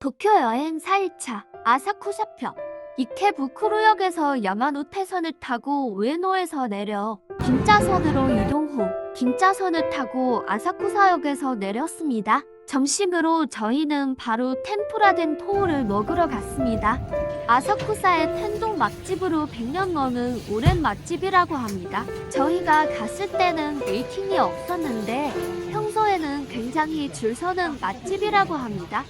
도쿄 여행 4일차 아사쿠사편 이케부쿠로역에서 야마노테선을 타고 우에노에서 내려 긴자선으로 이동 후 긴자선을 타고 아사쿠사역에서 내렸습니다. 점심으로 저희는 바로 템푸라된 토우를 먹으러 갔습니다. 아사쿠사의 텐동 맛집으로 100년 넘은 오랜 맛집이라고 합니다. 저희가 갔을 때는 웨이팅이 없었는데 평소에는 굉장히 줄 서는 맛집이라고 합니다.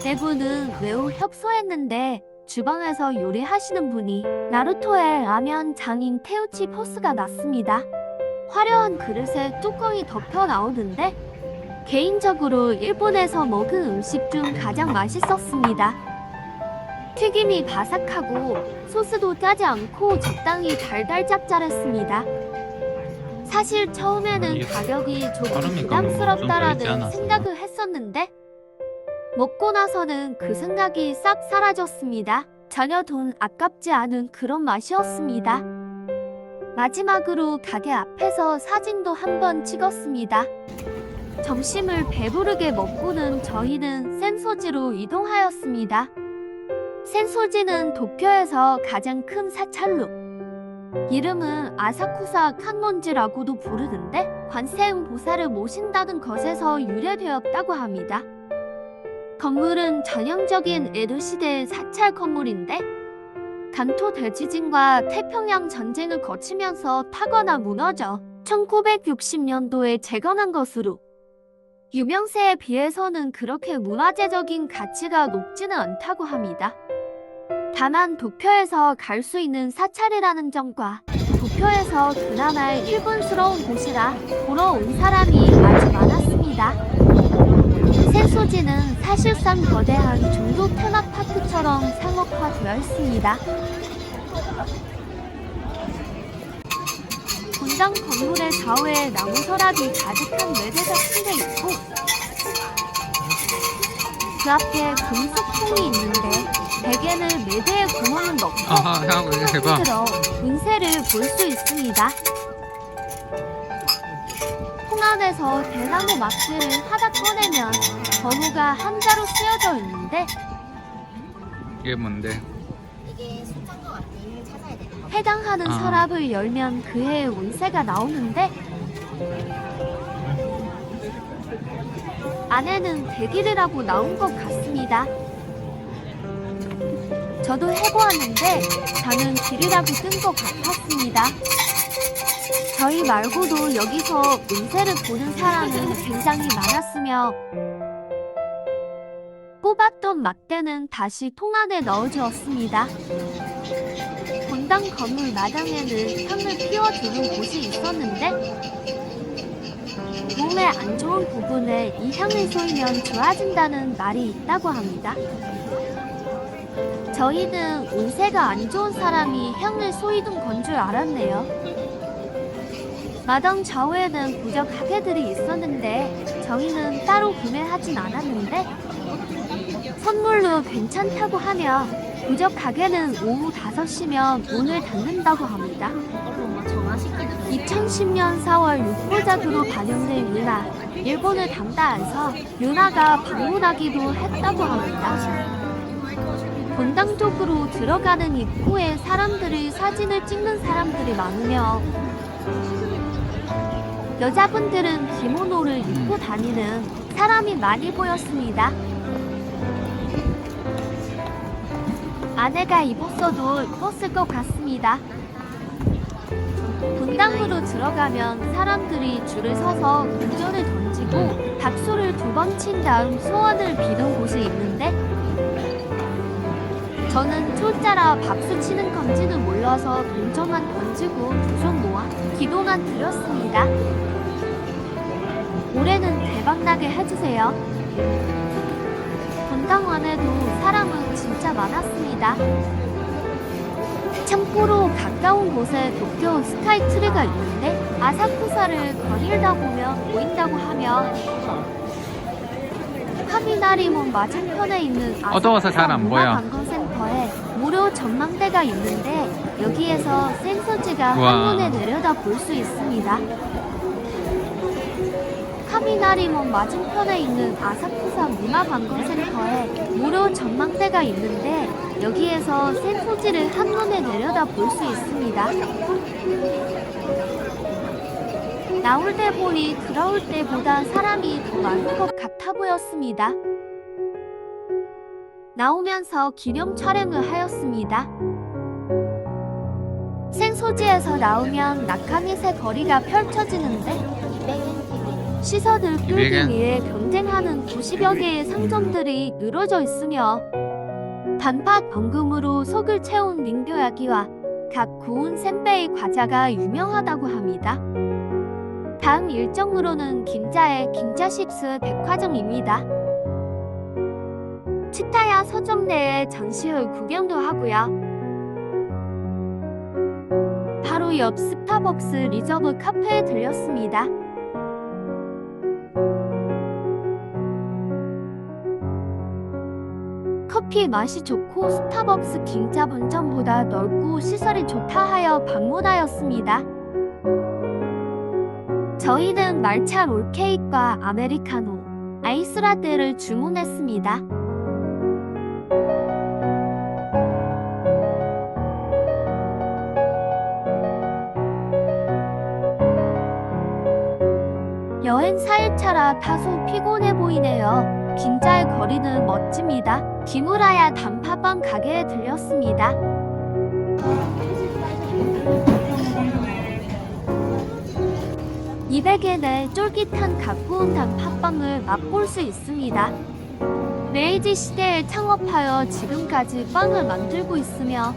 대부는 매우 협소했는데 주방에서 요리하시는 분이 나루토의 라면 장인 테우치 포스가 났습니다. 화려한 그릇에 뚜껑이 덮여 나오는데 개인적으로 일본에서 먹은 음식 중 가장 맛있었습니다. 튀김이 바삭하고 소스도 짜지 않고 적당히 달달 짭짤했습니다. 사실 처음에는 가격이 조금 부담스럽다라는? 생각을 했었는데 먹고 나서는 그 생각이 싹 사라졌습니다. 전혀 돈 아깝지 않은 그런 맛이었습니다. 마지막으로 가게 앞에서 사진도 한번 찍었습니다. 점심을 배부르게 먹고는 저희는 센소지로 이동하였습니다. 센소지는 도쿄에서 가장 큰 사찰로 이름은 아사쿠사 칸몬지라고도 부르는데 관세음 보살을 모신다는 것에서 유래되었다고 합니다. 건물은 전형적인 에도 시대의 사찰 건물인데 간토 대지진과 태평양 전쟁을 거치면서 타거나 무너져 1960년도에 재건한 것으로 유명세에 비해서는 그렇게 문화재적인 가치가 높지는 않다고 합니다. 다만 도쿄에서 갈 수 있는 사찰이라는 점과 도쿄에서 그나마 일본스러운 곳이라 보러 온 사람이 아주 많았습니다. 센소지는 사실상 거대한 종도 테마파크처럼 상업화되어 있습니다. 본당 건물의 좌우에 나무 서랍이 가득한 매대가 침대 있고 그 앞에 금속통이 있는데 베개는 매대에 구멍을 넣고 아하 형 이거 해봐 들어 운세를 볼 수 있습니다. 통 안에서 대나무 막지를 하다 꺼내면 번호가 한자로 쓰여져 있는데 이게 뭔데 이게 숫자인 것 같아. 이름을 찾아야 돼. 해당하는 아. 서랍을 열면 그 해의 운세가 나오는데 안에는 대기르라고 나온 것 같습니다. 저도 해보았는데 저는 길이라고 뜬 것 같았습니다. 저희 말고도 여기서 운세를 보는 사람은 굉장히 많았으며 뽑았던 막대는 다시 통 안에 넣어주었습니다. 본당 건물 마당에는 향을 피워두는 곳이 있었는데 몸에 안 좋은 부분에 이 향을 쏘이면 좋아진다는 말이 있다고 합니다. 저희는 운세가 안 좋은 사람이 향을 쏘이던 건 줄 알았네요. 마당 좌우에는 부적 가게들이 있었는데 저희는 따로 구매하진 않았는데 선물로 괜찮다고 하며 부적 가게는 오후 5시면 문을 닫는다고 합니다. 엄마 정화 시키는 2010년 4월 6부작으로 반영된 유나, 일본을 담다해서 유나가 방문하기도 했다고 합니다. 본당 쪽으로 들어가는 입구에 사람들이 사진을 찍는 사람들이 많으며 여자분들은 기모노를 입고 다니는 사람이 많이 보였습니다. 아내가 입었어도 입었을 것 같습니다. 분당으로 들어가면 사람들이 줄을 서서 운전을 던지고 박수를 두 번 친 다음 소원을 비는 곳이 있는데 저는 초짜라 박수 치는 건지는 몰라서 동전만 던지고 두 손 모아 기도만 드렸습니다. 올해는 대박나게 해주세요. 안에도 사람은 진짜 많았습니다. 참고로 가까운 곳에 도쿄 스카이트리가 있는데 아사쿠사를 거닐다 보면 보인다고 하며 카미나리몬 맞은편에 있는 어두워서 잘 안 보여. 문화관광센터에 무료 전망대가 있는데 여기에서 센서지가 우와. 한눈에 내려다 볼 수 있습니다. 타미나리몬 맞은편에 있는 아사쿠사 문화관광센터에 무료 전망대가 있는데 여기에서 센소지를 한눈에 내려다 볼 수 있습니다. 나올 때 보니 들어올 때보다 사람이 더 많은 것 같아 보였습니다. 나오면서 기념 촬영을 하였습니다. 생소지에서 나오면 낙하닛의 거리가 펼쳐지는데 200엔 시선을 끌기 200엔? 위해 경쟁하는 90여 개의 상점들이 늘어져 있으며 단팥 엉금으로 속을 채운 민교야기와 각 구운 샌베이 과자가 유명하다고 합니다. 다음 일정으로는 긴자의 긴자십스 백화점입니다. 치타야 서점 내에 전시회 구경도 하고요. 바로 옆 스타벅스 리저브 카페에 들렸습니다. 커피 맛이 좋고 스타벅스 긴자 본점보다 넓고 시설이 좋다 하여 방문하였습니다. 저희는 말차 롤케이크와 아메리카노, 아이스라떼를 주문했습니다. 여행 4일차라 다소 피곤해 보이네요. 긴자의 거리는 멋집니다. 기무라야 단팥빵 가게에 들렸습니다. (200엔의) 쫄깃한 가꾸운 단팥빵을 맛볼 수 있습니다. 메이지 시대에 창업하여 지금까지 빵을 만들고 있으며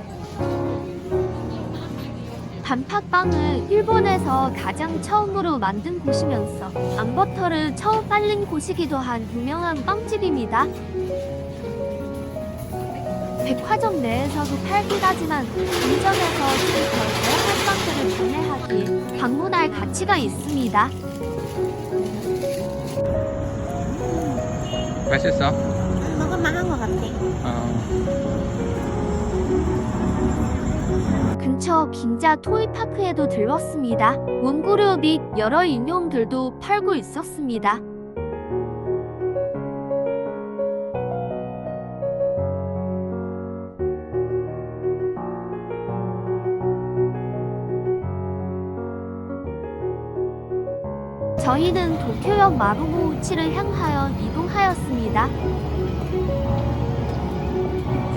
단팥빵을 일본에서 가장 처음으로 만든 곳이면서 암버터를 처음 빨린 곳이기도 한 유명한 빵집입니다. 백화점 내에서도 팔긴 하지만 본점에서 좀더 다양한 빵들을 구매하기에 방문할 가치가 있습니다. 맛있어? 먹을만한 것 같아. 어. 근처 긴자 토이파크에도 들렀습니다. 원고료 및 여러 인형들도 팔고 있었습니다. 저희는 도쿄역 마루모우치를 향하여 이동하였습니다.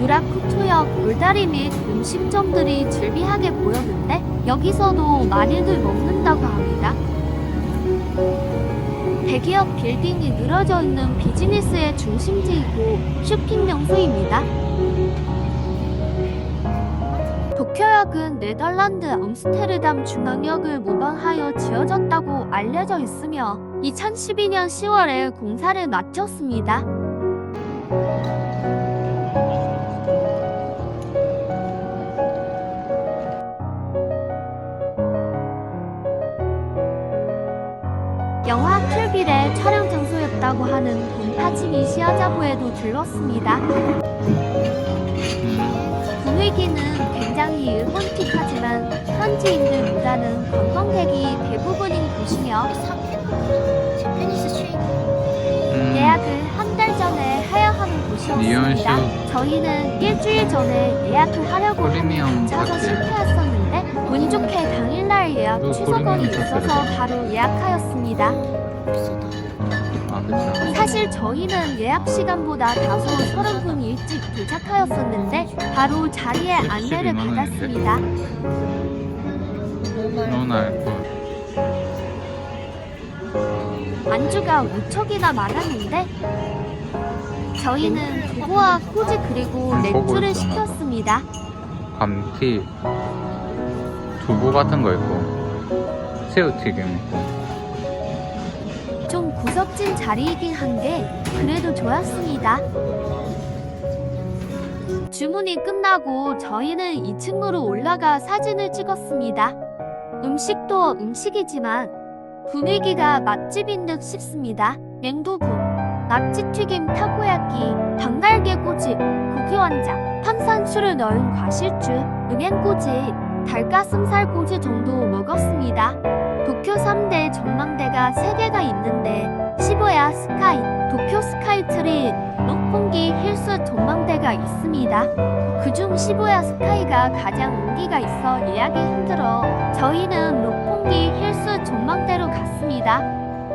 유라쿠초역 물다리 및 음식점들이 즐비하게 보였는데 여기서도 많이들 먹는다고 합니다. 대기업 빌딩이 늘어져 있는 비즈니스의 중심지이고 쇼핑 명소입니다. 도쿄역은 네덜란드 암스테르담 중앙역을 모방하여 지어졌다고 알려져 있으며 2012년 10월에 공사를 마쳤습니다. 영화 킬빌의 촬영 장소였다고 하는 본타지미 시아자부에도 들렀습니다. 음. 분위기는 굉장히 일본틱하지만 현지인들보다는 관광객이 대부분인 곳이며. 음. 예약을 한 달 전에 해야 하는 곳이었습니다. 저희는 일주일 전에 예약을 하려고 늦어서 파티. 실패했었는데 운 좋게 당일날 예약 그 취소건이 있어서. 바로 예약하였습니다. 사실 저희는 예약 시간보다 다소 30분 일찍 도착하였었는데 바로 자리에 안내를 12만 원인데. 받았습니다. 안주가 무척이나 많았는데 저희는 두부와 꼬지 그리고 음, 맥주를. 시켰습니다. 감튀 두부 같은 거 있고 새우튀김 있고 좀 구석진 자리이긴 한데 그래도 좋았습니다. 주문이 끝나고 저희는 2층으로 올라가 사진을 찍었습니다. 음식도 음식이지만 분위기가 맛집인 듯 싶습니다. 냉두부, 낙지튀김 타코야끼, 닭날개 꼬지, 고기완장, 탄산수를 넣은 과실주, 은행꼬지, 닭가슴살 꼬지 정도 먹었습니다. 도쿄 3대 전망대가 3개가 있는데 시부야 스카이, 도쿄 스카이트리, 록pon기 힐스 전망대가 있습니다. 그중 시부야 스카이가 가장 인기가 있어 예약이 힘들어 저희는 록pon기 힐스 전망대로 갔습니다.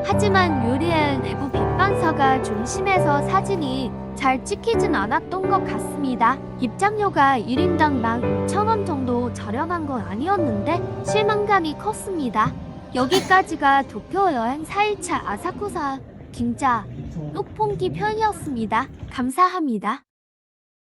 하지만 유리엘 내부 빛반사가 좀 심해서 사진이 잘 찍히진 않았던 것 같습니다. 입장료가 1인당 15,000원 정도 저렴한 건 아니었는데 실망감이 컸습니다. 여기까지가 도쿄 여행 4일차 아사쿠사 긴자 록pon기 편이었습니다. 감사합니다.